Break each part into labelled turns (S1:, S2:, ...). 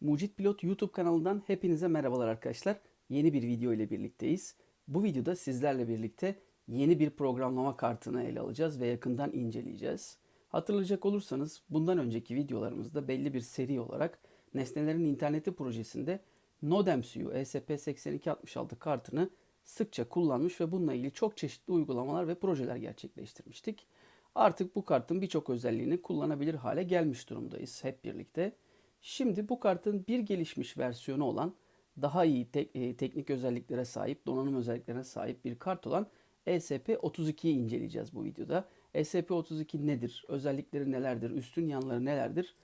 S1: Mucit Pilot YouTube kanalından hepinize merhabalar arkadaşlar. Yeni bir video ile birlikteyiz. Bu videoda sizlerle birlikte yeni bir programlama kartını ele alacağız ve yakından inceleyeceğiz. Hatırlayacak olursanız bundan önceki videolarımızda belli bir seri olarak Nesnelerin İnterneti projesinde NodeMCU ESP8266 kartını sıkça kullanmış ve bununla ilgili çok çeşitli uygulamalar ve projeler gerçekleştirmiştik. Artık bu kartın birçok özelliğini kullanabilir hale gelmiş durumdayız hep birlikte. Şimdi bu kartın bir gelişmiş versiyonu olan daha iyi tek- e, teknik özelliklere sahip, donanım özelliklerine sahip bir kart olan ESP32'yi inceleyeceğiz bu videoda. ESP32 nedir? Özellikleri nelerdir? Üstün yanları nelerdir?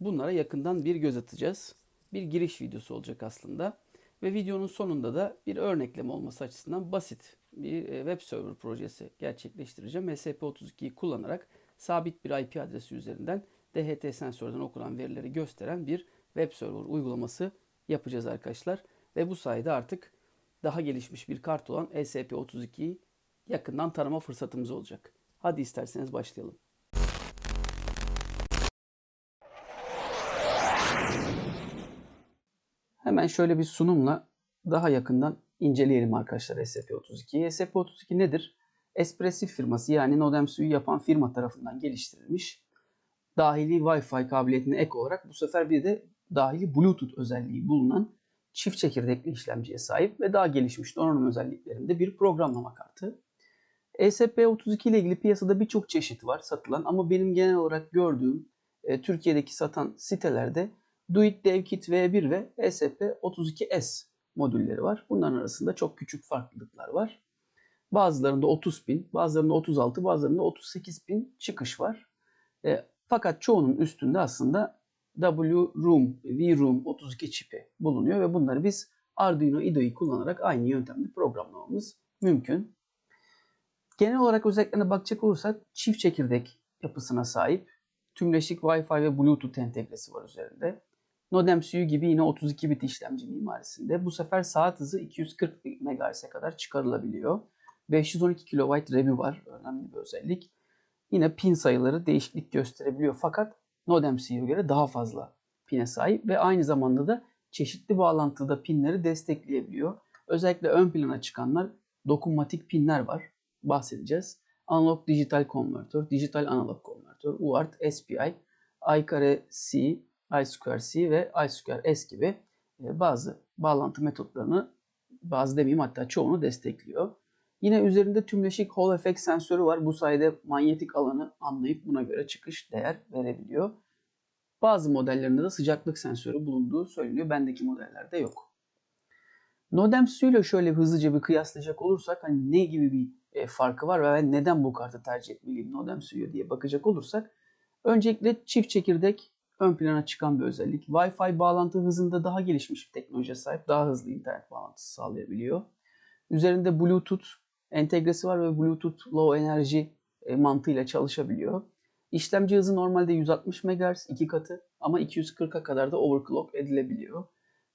S1: Bunlara yakından bir göz atacağız. Bir giriş videosu olacak aslında. Ve videonun sonunda da bir örnekleme olması açısından basit bir e, web server projesi gerçekleştireceğim. ESP32'yi kullanarak sabit bir IP adresi üzerinden DHT sensörden okunan verileri gösteren bir web server uygulaması yapacağız arkadaşlar. Ve bu sayede artık daha gelişmiş bir kart olan ESP32'yi yakından tanıma fırsatımız olacak. Hadi isterseniz başlayalım. Hemen şöyle bir sunumla daha yakından inceleyelim arkadaşlar SCP-32'yi. SCP-32 nedir? Espressif firması yani NodeMCU'yu yapan firma tarafından geliştirilmiş. Dahili Wi-Fi kabiliyetine ek olarak bu sefer bir de dahili Bluetooth özelliği bulunan çift çekirdekli işlemciye sahip ve daha gelişmiş donanım özelliklerinde bir programlama kartı. ESP32 ile ilgili piyasada birçok çeşit var satılan ama benim genel olarak gördüğüm e, Türkiye'deki satan sitelerde Duit DevKit V1 ve E ESP32S modülleri var. Bunların arasında çok küçük farklılıklar var. Bazılarında 30 pin, bazılarında 36, bazılarında 38 pin çıkış var. E, fakat çoğunun üstünde aslında W-Room, V-Room 32 çipi bulunuyor ve bunları biz Arduino IDE'yi kullanarak aynı yöntemle programlamamız mümkün. Genel olarak özelliklerine bakacak olursak çift çekirdek yapısına sahip. Tümleşik Wi-Fi ve Bluetooth entegresi var üzerinde. NodeMCU gibi yine 32 bit işlemci mimarisinde. Bu sefer saat hızı 240 MHz'e kadar çıkarılabiliyor. 512 kW RAM'i var. Önemli bir özellik. Yine pin sayıları değişiklik gösterebiliyor fakat NodeMCU'ya göre daha fazla pine sahip ve aynı zamanda da çeşitli bağlantıda pinleri destekleyebiliyor. Özellikle ön plana çıkanlar dokunmatik pinler var. Bahsedeceğiz. Analog dijital konvertör, dijital analog konvertör, UART, SPI, I-C, I2C ve I2S gibi e, bazı bağlantı metotlarını bazı demeyeyim hatta çoğunu destekliyor. Yine üzerinde tümleşik Hall Effect sensörü var. Bu sayede manyetik alanı anlayıp buna göre çıkış değer verebiliyor. Bazı modellerinde de sıcaklık sensörü bulunduğu söyleniyor. Bendeki modellerde yok. NodeMCU ile şöyle hızlıca bir kıyaslayacak olursak hani ne gibi bir e, farkı var ve ben neden bu kartı tercih etmeliyim NodeMCU diye bakacak olursak öncelikle çift çekirdek ön plana çıkan bir özellik. Wi-Fi bağlantı hızında daha gelişmiş bir teknolojiye sahip, daha hızlı internet bağlantısı sağlayabiliyor. Üzerinde Bluetooth entegresi var ve Bluetooth Low Energy e, mantığıyla çalışabiliyor. İşlemci hızı normalde 160 MHz iki katı ama 240'a kadar da overclock edilebiliyor.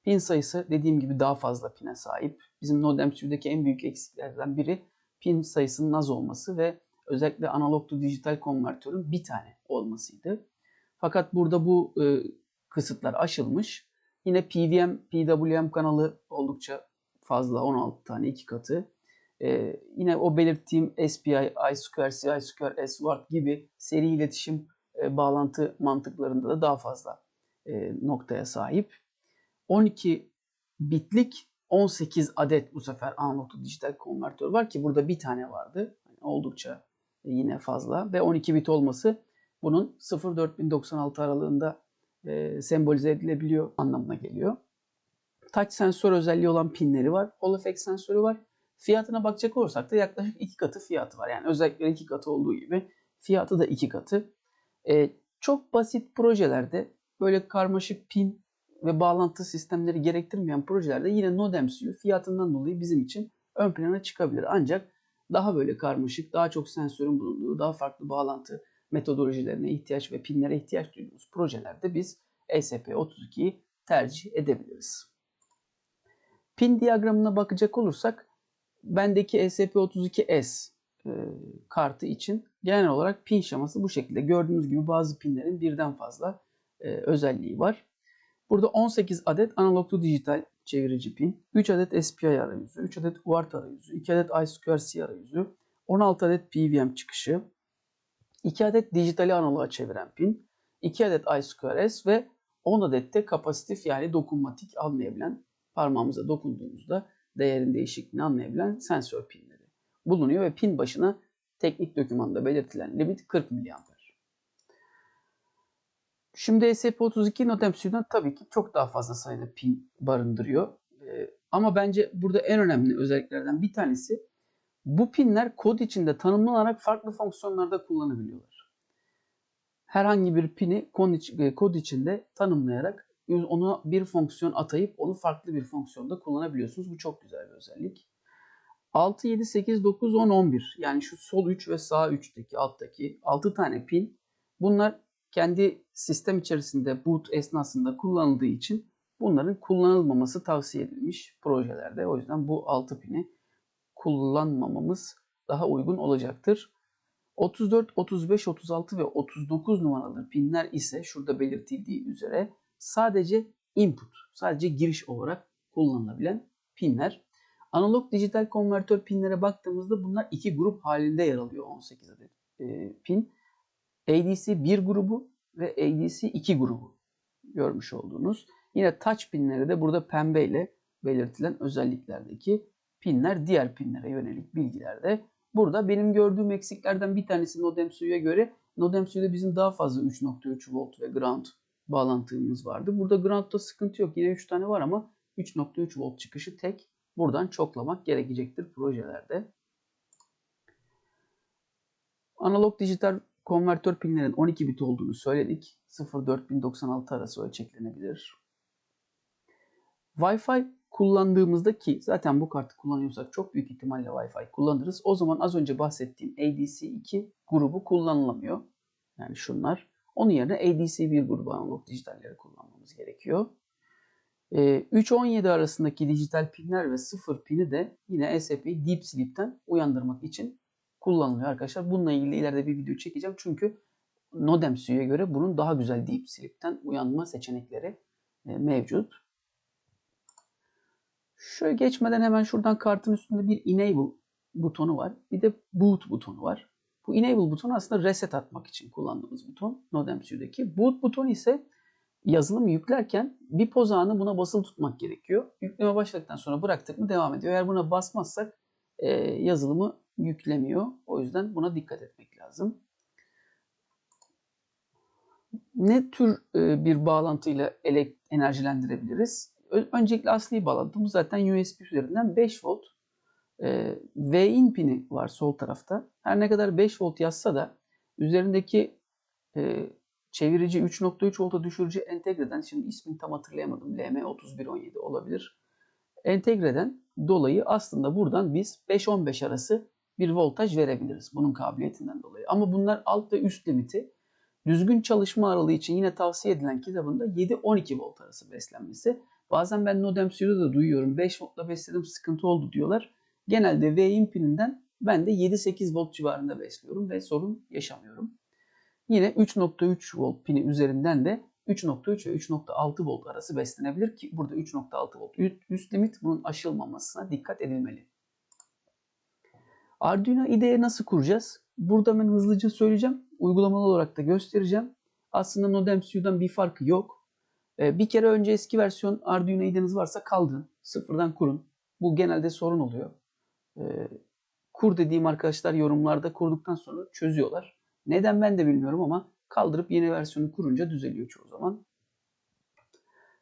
S1: Pin sayısı dediğim gibi daha fazla pine sahip. Bizim NodeMCU'daki en büyük eksiklerden biri pin sayısının az olması ve özellikle analog to dijital konvertörün bir tane olmasıydı. Fakat burada bu e, kısıtlar aşılmış. Yine PWM, PWM kanalı oldukça fazla 16 tane iki katı. E, yine o belirttiğim SPI, I2C, I2S, WART gibi seri iletişim e, bağlantı mantıklarında da daha fazla e, noktaya sahip. 12 bitlik 18 adet bu sefer analog dijital konvertör var ki burada bir tane vardı. Yani oldukça yine fazla ve 12 bit olması bunun 0-4096 aralığında e, sembolize edilebiliyor anlamına geliyor. Touch sensör özelliği olan pinleri var. Hall effect sensörü var. Fiyatına bakacak olursak da yaklaşık iki katı fiyatı var. Yani özellikle iki katı olduğu gibi fiyatı da iki katı. E, çok basit projelerde böyle karmaşık pin ve bağlantı sistemleri gerektirmeyen projelerde yine NodeMCU fiyatından dolayı bizim için ön plana çıkabilir. Ancak daha böyle karmaşık, daha çok sensörün bulunduğu, daha farklı bağlantı metodolojilerine ihtiyaç ve pinlere ihtiyaç duyduğumuz projelerde biz ESP32'yi tercih edebiliriz. Pin diyagramına bakacak olursak bendeki ESP32S e, kartı için genel olarak pin şeması bu şekilde. Gördüğünüz gibi bazı pinlerin birden fazla e, özelliği var. Burada 18 adet analoglu dijital çevirici pin, 3 adet SPI arayüzü, 3 adet UART arayüzü, 2 adet I2C arayüzü, 16 adet PWM çıkışı, 2 adet dijitali analoğa çeviren pin, 2 adet I2S ve 10 adet de kapasitif yani dokunmatik anlayabilen parmağımıza dokunduğumuzda değerin değişikliğini anlayabilen sensör pinleri bulunuyor ve pin başına teknik dokümanda belirtilen limit 40 mA. Şimdi ESP32 NodeMCU'dan tabii ki çok daha fazla sayıda pin barındırıyor. Ee, ama bence burada en önemli özelliklerden bir tanesi bu pinler kod içinde tanımlanarak farklı fonksiyonlarda kullanabiliyorlar. Herhangi bir pini kod içinde tanımlayarak ona bir fonksiyon atayıp onu farklı bir fonksiyonda kullanabiliyorsunuz. Bu çok güzel bir özellik. 6, 7, 8, 9, 10, 11 yani şu sol 3 ve sağ 3'teki alttaki 6 tane pin bunlar kendi sistem içerisinde boot esnasında kullanıldığı için bunların kullanılmaması tavsiye edilmiş projelerde. O yüzden bu 6 pini kullanmamamız daha uygun olacaktır. 34, 35, 36 ve 39 numaralı pinler ise şurada belirtildiği üzere sadece input, sadece giriş olarak kullanılabilen pinler. Analog dijital konvertör pinlere baktığımızda bunlar iki grup halinde yer alıyor 18 adet e, pin. ADC 1 grubu ve ADC 2 grubu görmüş olduğunuz. Yine touch pinleri de burada pembe ile belirtilen özelliklerdeki pinler diğer pinlere yönelik bilgilerde. Burada benim gördüğüm eksiklerden bir tanesi NodeMCU'ya göre NodeMCU'da bizim daha fazla 3.3 volt ve ground bağlantımız vardı. Burada ground'da sıkıntı yok. Yine 3 tane var ama 3.3 volt çıkışı tek. Buradan çoklamak gerekecektir projelerde. Analog dijital konvertör pinlerin 12 bit olduğunu söyledik. 0-4096 arası ölçeklenebilir. Wi-Fi kullandığımızda ki zaten bu kartı kullanıyorsak çok büyük ihtimalle Wi-Fi kullanırız. O zaman az önce bahsettiğim ADC2 grubu kullanılamıyor. Yani şunlar. Onun yerine ADC1 grubu analog dijitalleri kullanmamız gerekiyor. 3-17 arasındaki dijital pinler ve 0 pini de yine SAP'yi Deep Sleep'ten uyandırmak için kullanılıyor arkadaşlar. Bununla ilgili ileride bir video çekeceğim. Çünkü NodeMCU'ya göre bunun daha güzel Deep Sleep'ten uyanma seçenekleri e, mevcut. Şöyle geçmeden hemen şuradan kartın üstünde bir Enable butonu var. Bir de Boot butonu var. Bu Enable butonu aslında reset atmak için kullandığımız buton NodeMCU'daki. Boot butonu ise yazılım yüklerken bir poz anı buna basılı tutmak gerekiyor. Yükleme başladıktan sonra bıraktık mı devam ediyor. Eğer buna basmazsak e, yazılımı yüklemiyor. O yüzden buna dikkat etmek lazım. Ne tür e, bir bağlantıyla enerjilendirebiliriz? Öncelikle asli bağlantımız zaten USB üzerinden 5 volt e, V-in pini var sol tarafta. Her ne kadar 5 volt yazsa da üzerindeki e, çevirici 3.3 volta düşürücü entegreden şimdi ismini tam hatırlayamadım. LM3117 olabilir. Entegreden dolayı aslında buradan biz 5-15 arası bir voltaj verebiliriz bunun kabiliyetinden dolayı. Ama bunlar alt ve üst limiti düzgün çalışma aralığı için yine tavsiye edilen kitabında 7-12 volt arası beslenmesi. Bazen ben NodeMCU'da da duyuyorum 5 voltla besledim sıkıntı oldu diyorlar. Genelde V-in pininden ben de 7-8 volt civarında besliyorum ve sorun yaşamıyorum. Yine 3.3 volt pini üzerinden de 3.3 ve 3.6 volt arası beslenebilir ki burada 3.6 volt üst limit bunun aşılmamasına dikkat edilmeli. Arduino IDE'ye nasıl kuracağız? Burada ben hızlıca söyleyeceğim. Uygulamalı olarak da göstereceğim. Aslında NodeMCU'dan bir farkı yok. Ee, bir kere önce eski versiyon Arduino IDE'niz varsa kaldırın. Sıfırdan kurun. Bu genelde sorun oluyor. Ee, kur dediğim arkadaşlar yorumlarda kurduktan sonra çözüyorlar. Neden ben de bilmiyorum ama kaldırıp yeni versiyonu kurunca düzeliyor çoğu zaman.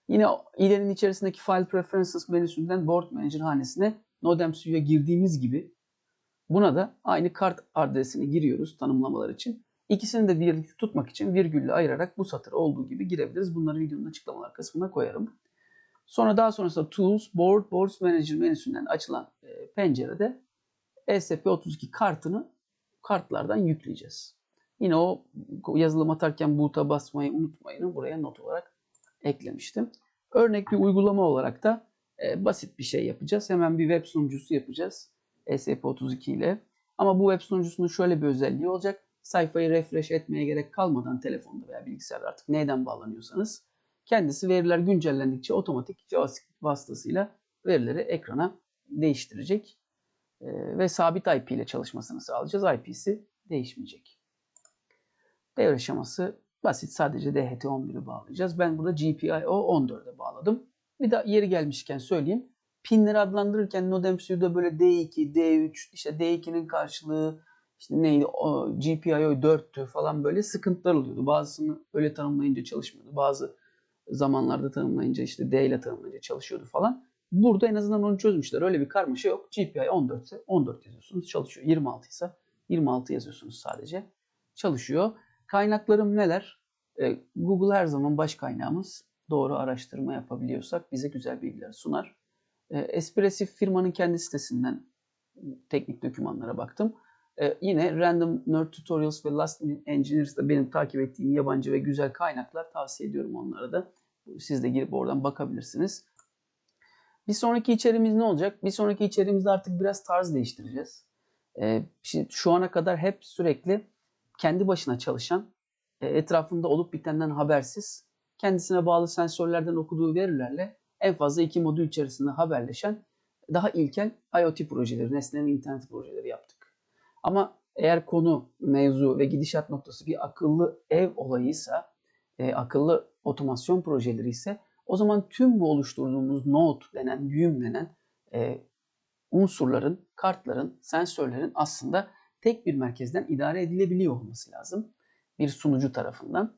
S1: Yine IDE'nin içerisindeki File Preferences menüsünden Board Manager hanesine NodeMCU'ya girdiğimiz gibi buna da aynı kart adresini giriyoruz tanımlamalar için. İkisini de birlikte tutmak için virgülle ayırarak bu satır olduğu gibi girebiliriz. Bunları videonun açıklamalar kısmına koyarım. Sonra daha sonrasında Tools, Board, Boards Manager menüsünden açılan e, pencerede ESP32 kartını kartlardan yükleyeceğiz. Yine o yazılım atarken boot'a basmayı unutmayın. Buraya not olarak eklemiştim. Örnek bir uygulama olarak da e, basit bir şey yapacağız. Hemen bir web sunucusu yapacağız. ESP32 ile. Ama bu web sunucusunun şöyle bir özelliği olacak. Sayfayı refresh etmeye gerek kalmadan telefonda veya bilgisayarda artık neyden bağlanıyorsanız Kendisi veriler güncellendikçe otomatik JavaScript vasıtasıyla verileri ekrana değiştirecek e, ve sabit IP ile çalışmasını sağlayacağız. IP'si değişmeyecek. Devre şeması basit. Sadece DHT11'i bağlayacağız. Ben burada GPIO 14'e bağladım. Bir de yeri gelmişken söyleyeyim. Pinleri adlandırırken NodeMCU'da böyle D2, D3, işte D2'nin karşılığı işte neydi o, GPIO 4'tü falan böyle sıkıntılar oluyordu. Bazısını öyle tanımlayınca çalışmıyordu. Bazı zamanlarda tanımlayınca işte D ile tanımlayınca çalışıyordu falan. Burada en azından onu çözmüşler. Öyle bir karmaşa yok. GPI 14 ise 14 yazıyorsunuz çalışıyor. 26 ise 26 yazıyorsunuz sadece. Çalışıyor. Kaynaklarım neler? Ee, Google her zaman baş kaynağımız. Doğru araştırma yapabiliyorsak bize güzel bilgiler sunar. Ee, Espressif firmanın kendi sitesinden teknik dokümanlara baktım. Ee, yine Random Nerd Tutorials ve Last Minute Engineers de benim takip ettiğim yabancı ve güzel kaynaklar. Tavsiye ediyorum onlara da. Siz de girip oradan bakabilirsiniz. Bir sonraki içeriğimiz ne olacak? Bir sonraki içeriğimizde artık biraz tarz değiştireceğiz. Ee, şimdi şu ana kadar hep sürekli kendi başına çalışan, e, etrafında olup bitenden habersiz, kendisine bağlı sensörlerden okuduğu verilerle en fazla iki modül içerisinde haberleşen daha ilkel IoT projeleri, nesnenin internet projeleri yaptık. Ama eğer konu, mevzu ve gidişat noktası bir akıllı ev olayıysa, e, akıllı otomasyon projeleri ise o zaman tüm bu oluşturduğumuz node denen, düğüm denen e, unsurların, kartların, sensörlerin aslında tek bir merkezden idare edilebiliyor olması lazım. Bir sunucu tarafından.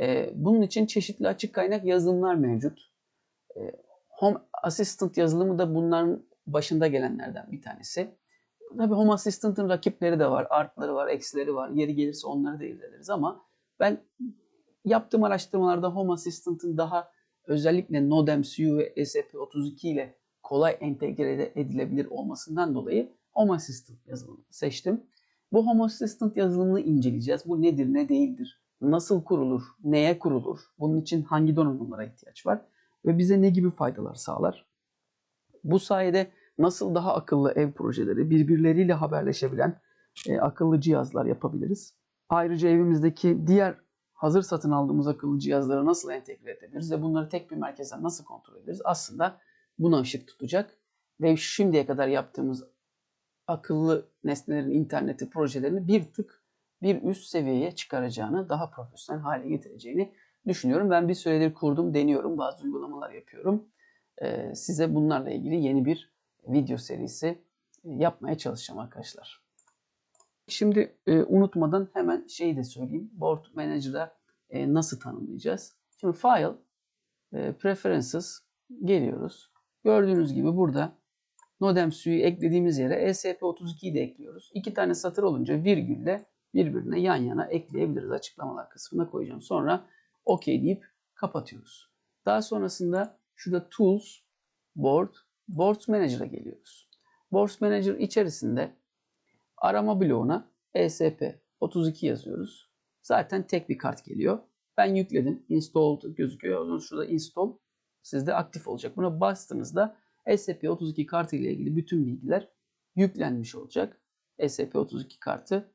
S1: E, bunun için çeşitli açık kaynak yazılımlar mevcut. E, Home Assistant yazılımı da bunların başında gelenlerden bir tanesi. Tabii Home Assistant'ın rakipleri de var. Artları var, eksileri var. Yeri gelirse onları da irdeleriz ama ben yaptığım araştırmalarda Home Assistant'ın daha özellikle NodeMCU ve ESP32 ile kolay entegre edilebilir olmasından dolayı Home Assistant yazılımını seçtim. Bu Home Assistant yazılımını inceleyeceğiz. Bu nedir, ne değildir, nasıl kurulur, neye kurulur, bunun için hangi donanımlara ihtiyaç var ve bize ne gibi faydalar sağlar. Bu sayede nasıl daha akıllı ev projeleri, birbirleriyle haberleşebilen e, akıllı cihazlar yapabiliriz. Ayrıca evimizdeki diğer hazır satın aldığımız akıllı cihazları nasıl entegre edebiliriz ve bunları tek bir merkezden nasıl kontrol ederiz? Aslında buna ışık tutacak ve şimdiye kadar yaptığımız akıllı nesnelerin interneti projelerini bir tık bir üst seviyeye çıkaracağını, daha profesyonel hale getireceğini düşünüyorum. Ben bir süredir kurdum, deniyorum, bazı uygulamalar yapıyorum. Ee, size bunlarla ilgili yeni bir video serisi yapmaya çalışacağım arkadaşlar. Şimdi e, unutmadan hemen şeyi de söyleyeyim. Board Manager'a e, nasıl tanımlayacağız? Şimdi File, e, Preferences geliyoruz. Gördüğünüz gibi burada NodeMCU'yu eklediğimiz yere ESP32'yi de ekliyoruz. İki tane satır olunca virgülle birbirine yan yana ekleyebiliriz. Açıklamalar kısmına koyacağım. Sonra OK deyip kapatıyoruz. Daha sonrasında şurada Tools, Board, Boards Manager'a geliyoruz. Boards Manager içerisinde arama bloğuna ESP32 yazıyoruz. Zaten tek bir kart geliyor. Ben yükledim. Installed gözüküyor. O şurada install sizde aktif olacak. Buna bastığınızda ESP32 kartı ile ilgili bütün bilgiler yüklenmiş olacak. ESP32 kartı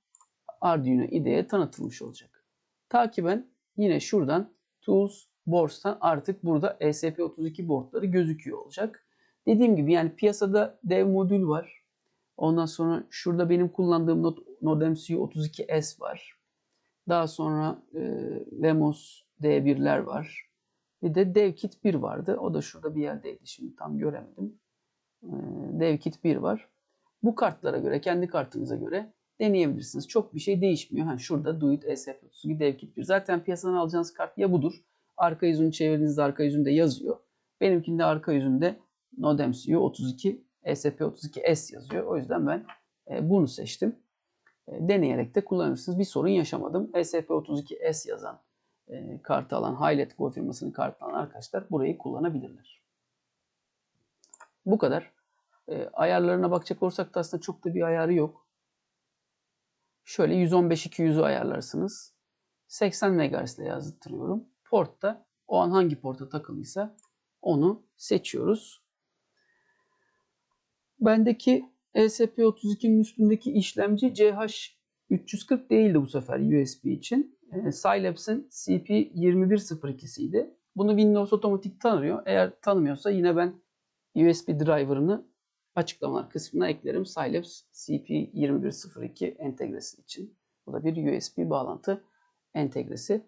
S1: Arduino IDE'ye tanıtılmış olacak. Takiben yine şuradan Tools Boards'tan artık burada ESP32 boardları gözüküyor olacak. Dediğim gibi yani piyasada dev modül var. Ondan sonra şurada benim kullandığım NodeMCU 32S var. Daha sonra e, Vemos D1'ler var. Bir de DevKit 1 vardı. O da şurada bir yerdeydi. Şimdi tam göremedim. E, DevKit 1 var. Bu kartlara göre, kendi kartınıza göre deneyebilirsiniz. Çok bir şey değişmiyor. Ha, şurada Duit ESP32 DevKit 1. Zaten piyasadan alacağınız kart ya budur. Arka yüzünü çevirdiğinizde arka yüzünde yazıyor. Benimkinde arka yüzünde NodeMCU 32 ESP32S yazıyor. O yüzden ben e, bunu seçtim. E, deneyerek de kullanırsınız. Bir sorun yaşamadım. ESP32S yazan e, kartı alan, Highlet Go firmasının kartı alan arkadaşlar burayı kullanabilirler. Bu kadar. Ayarlarına bakacak olursak da aslında çok da bir ayarı yok. Şöyle 115-200'ü ayarlarsınız. 80 MHz ile yazdırıyorum. Portta o an hangi porta takılıysa onu seçiyoruz. Bendeki ESP32'nin üstündeki işlemci CH340 değildi bu sefer USB için. E, Scilabs'in CP2102'siydi. Bunu Windows otomatik tanıyor. Eğer tanımıyorsa yine ben USB driver'ını açıklamalar kısmına eklerim. Scilabs CP2102 entegresi için. Bu da bir USB bağlantı entegresi.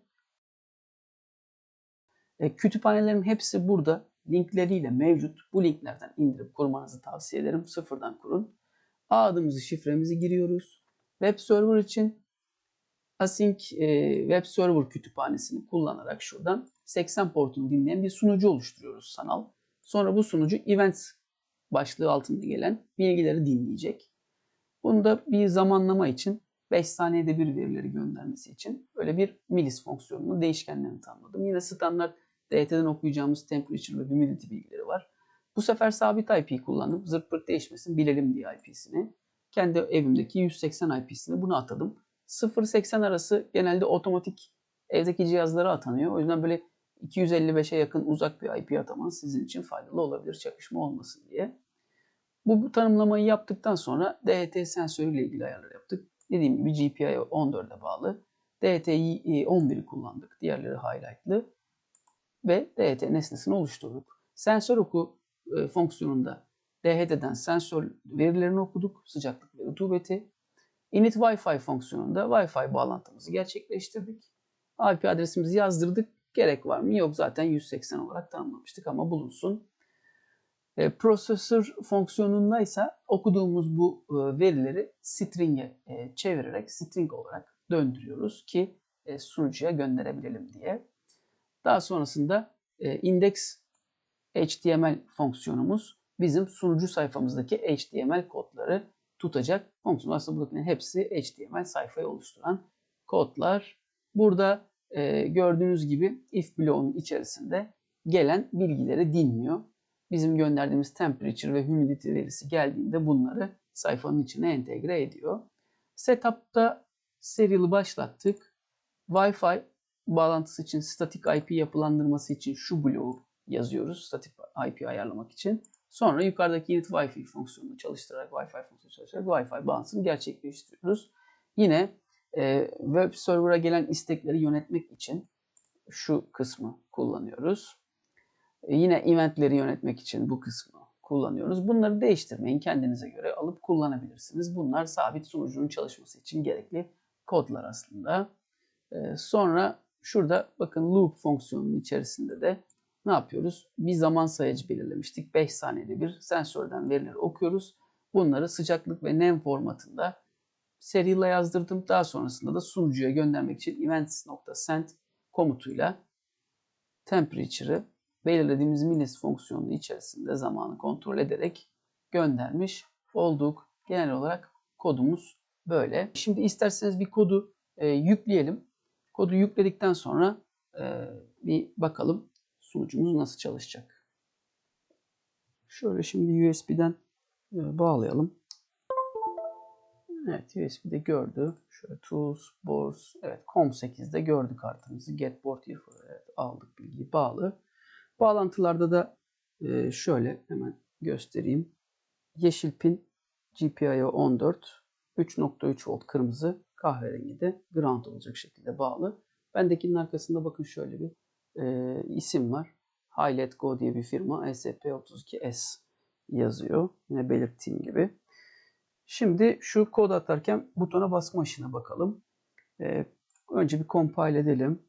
S1: E, kütüphanelerin hepsi burada linkleriyle mevcut. Bu linklerden indirip kurmanızı tavsiye ederim. Sıfırdan kurun. A adımızı şifremizi giriyoruz. Web server için Async e, Web Server kütüphanesini kullanarak şuradan 80 portunu dinleyen bir sunucu oluşturuyoruz sanal. Sonra bu sunucu Events başlığı altında gelen bilgileri dinleyecek. Bunu da bir zamanlama için 5 saniyede bir verileri göndermesi için böyle bir milis fonksiyonunu değişkenlerini tanımladım. Yine standart DT'den okuyacağımız temperature ve humidity bilgileri var. Bu sefer sabit IP kullandım. Zırt pırt değişmesin bilelim diye IP'sini. Kendi evimdeki 180 IP'sini buna atadım. 0-80 arası genelde otomatik evdeki cihazlara atanıyor. O yüzden böyle 255'e yakın uzak bir IP atamanız sizin için faydalı olabilir çakışma olmasın diye. Bu, bu tanımlamayı yaptıktan sonra DHT sensörü ile ilgili ayarlar yaptık. Dediğim gibi GPI 14'e bağlı. DHT'yi 11'i kullandık. Diğerleri highlightlı. Ve DHT nesnesini oluşturduk. Sensör oku e, fonksiyonunda DHT'den sensör verilerini okuduk. Sıcaklık ve rutubeti. Init Wi-Fi fonksiyonunda Wi-Fi bağlantımızı gerçekleştirdik. IP adresimizi yazdırdık. Gerek var mı? Yok zaten 180 olarak tanımlamıştık ama bulunsun. E, prosesör fonksiyonunda ise okuduğumuz bu e, verileri string'e e, çevirerek string olarak döndürüyoruz ki e, sunucuya gönderebilelim diye. Daha sonrasında e, index HTML fonksiyonumuz bizim sunucu sayfamızdaki HTML kodları tutacak fonksiyon. Aslında buradakilerin hepsi HTML sayfayı oluşturan kodlar. Burada e, gördüğünüz gibi if bloğunun içerisinde gelen bilgileri dinliyor. Bizim gönderdiğimiz temperature ve humidity verisi geldiğinde bunları sayfanın içine entegre ediyor. Setup'ta serial'ı başlattık. Wi-Fi bağlantısı için statik IP yapılandırması için şu bloğu yazıyoruz. Statik IP ayarlamak için. Sonra yukarıdaki init Wi-Fi fonksiyonunu çalıştırarak, Wi-Fi fonksiyonu çalıştırarak Wi-Fi bağlantısını gerçekleştiriyoruz. Yine e, web server'a gelen istekleri yönetmek için şu kısmı kullanıyoruz. E, yine eventleri yönetmek için bu kısmı kullanıyoruz. Bunları değiştirmeyin. Kendinize göre alıp kullanabilirsiniz. Bunlar sabit sunucunun çalışması için gerekli kodlar aslında. E, sonra şurada bakın loop fonksiyonunun içerisinde de ne yapıyoruz? Bir zaman sayacı belirlemiştik. 5 saniyede bir sensörden verileri okuyoruz. Bunları sıcaklık ve nem formatında seriyle yazdırdım. Daha sonrasında da sunucuya göndermek için events.send komutuyla temperature'ı belirlediğimiz milis fonksiyonu içerisinde zamanı kontrol ederek göndermiş olduk. Genel olarak kodumuz böyle. Şimdi isterseniz bir kodu e, yükleyelim. Kodu yükledikten sonra e, bir bakalım sunucumuz nasıl çalışacak. Şöyle şimdi USB'den e, bağlayalım. Evet USB'de gördü. Şöyle Tools, Boards, evet COM8'de gördü kartımızı. Get board info evet, aldık bilgiyi bağlı. Bağlantılarda da e, şöyle hemen göstereyim. Yeşil pin GPIO 14 3.3 volt kırmızı kahverengi de ground olacak şekilde bağlı. Bendekinin arkasında bakın şöyle bir e, isim var. High Let Go diye bir firma SP32S yazıyor. Yine belirttiğim gibi. Şimdi şu kod atarken butona basma işine bakalım. E, önce bir compile edelim.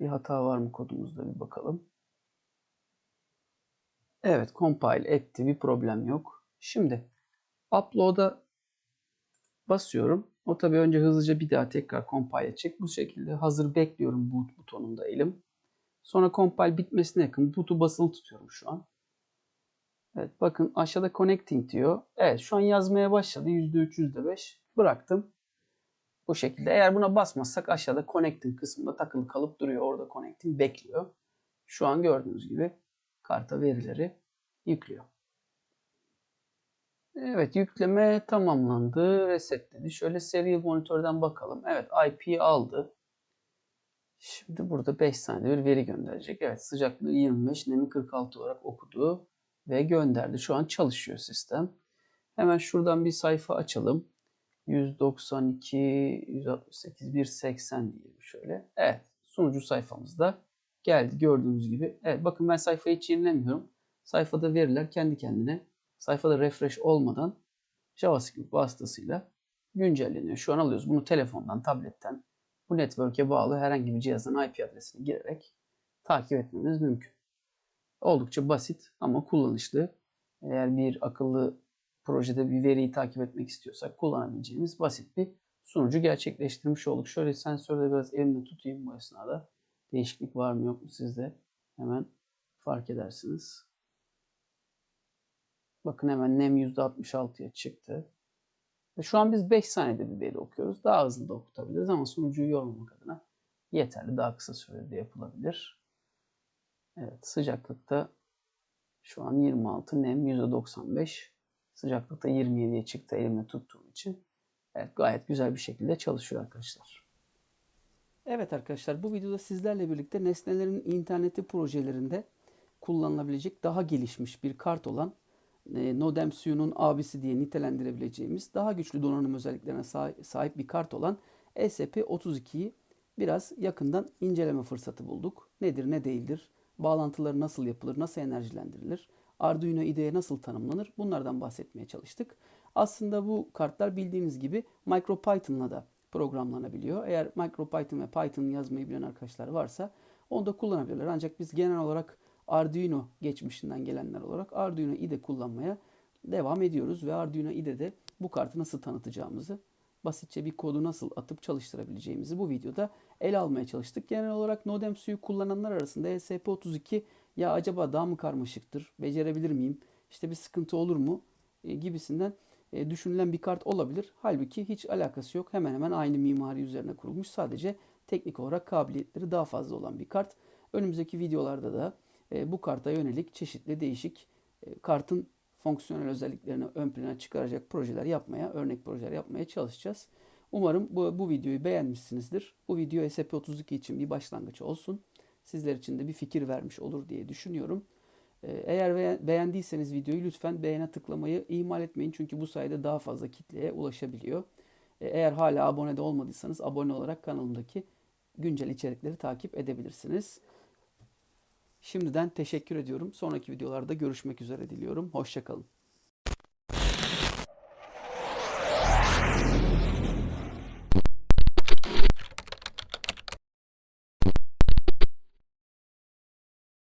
S1: Bir hata var mı kodumuzda bir bakalım. Evet compile etti. Bir problem yok. Şimdi upload'a basıyorum. O tabi önce hızlıca bir daha tekrar compile edecek. Bu şekilde hazır bekliyorum boot butonunda elim. Sonra compile bitmesine yakın boot'u basılı tutuyorum şu an. Evet bakın aşağıda connecting diyor. Evet şu an yazmaya başladı. %3, %5. Bıraktım. Bu şekilde. Eğer buna basmazsak aşağıda connecting kısmında takılı kalıp duruyor. Orada connecting bekliyor. Şu an gördüğünüz gibi karta verileri yüklüyor. Evet yükleme tamamlandı. Resetledi. Şöyle serial monitörden bakalım. Evet IP aldı. Şimdi burada 5 saniyede bir veri gönderecek. Evet sıcaklığı 25, nemi 46 olarak okudu ve gönderdi. Şu an çalışıyor sistem. Hemen şuradan bir sayfa açalım. 192, 168, 180 diyelim şöyle. Evet sunucu sayfamızda geldi gördüğünüz gibi. Evet bakın ben sayfayı hiç yenilemiyorum. Sayfada veriler kendi kendine sayfada refresh olmadan JavaScript vasıtasıyla güncelleniyor. Şu an alıyoruz. Bunu telefondan, tabletten, bu network'e bağlı herhangi bir cihazdan IP adresine girerek takip etmemiz mümkün. Oldukça basit ama kullanışlı. Eğer bir akıllı projede bir veriyi takip etmek istiyorsak kullanabileceğimiz basit bir sunucu gerçekleştirmiş olduk. Şöyle sensörde biraz elimde tutayım bu esnada. Değişiklik var mı yok mu sizde hemen fark edersiniz. Bakın hemen nem %66'ya çıktı. Ve şu an biz 5 saniyede bir veri okuyoruz. Daha hızlı da okutabiliriz ama sunucuyu yormamak adına yeterli. Daha kısa sürede yapılabilir. Evet sıcaklıkta şu an 26 nem %95. Sıcaklıkta 27'ye çıktı elimle tuttuğum için. Evet gayet güzel bir şekilde çalışıyor arkadaşlar. Evet arkadaşlar bu videoda sizlerle birlikte nesnelerin interneti projelerinde kullanılabilecek daha gelişmiş bir kart olan e, Nodem suyunun abisi diye nitelendirebileceğimiz daha güçlü donanım özelliklerine sahip bir kart olan SCP-32'yi biraz yakından inceleme fırsatı bulduk. Nedir ne değildir, bağlantıları nasıl yapılır, nasıl enerjilendirilir, Arduino IDE'ye nasıl tanımlanır bunlardan bahsetmeye çalıştık. Aslında bu kartlar bildiğiniz gibi MicroPython'la da programlanabiliyor. Eğer MicroPython ve Python yazmayı bilen arkadaşlar varsa onu da kullanabilirler. Ancak biz genel olarak Arduino geçmişinden gelenler olarak Arduino IDE kullanmaya devam ediyoruz ve Arduino IDE'de bu kartı nasıl tanıtacağımızı, basitçe bir kodu nasıl atıp çalıştırabileceğimizi bu videoda ele almaya çalıştık. Genel olarak Nodem suyu kullananlar arasında ESP32 ya acaba daha mı karmaşıktır, becerebilir miyim, işte bir sıkıntı olur mu e, gibisinden e, düşünülen bir kart olabilir. Halbuki hiç alakası yok. Hemen hemen aynı mimari üzerine kurulmuş. Sadece teknik olarak kabiliyetleri daha fazla olan bir kart. Önümüzdeki videolarda da e, bu karta yönelik çeşitli değişik e, kartın fonksiyonel özelliklerini ön plana çıkaracak projeler yapmaya, örnek projeler yapmaya çalışacağız. Umarım bu, bu videoyu beğenmişsinizdir. Bu video SP32 için bir başlangıç olsun. Sizler için de bir fikir vermiş olur diye düşünüyorum. E, eğer beğendiyseniz videoyu lütfen beğene tıklamayı ihmal etmeyin. Çünkü bu sayede daha fazla kitleye ulaşabiliyor. Eğer hala abone de olmadıysanız abone olarak kanalımdaki güncel içerikleri takip edebilirsiniz. Şimdiden teşekkür ediyorum. Sonraki videolarda görüşmek üzere diliyorum. Hoşçakalın.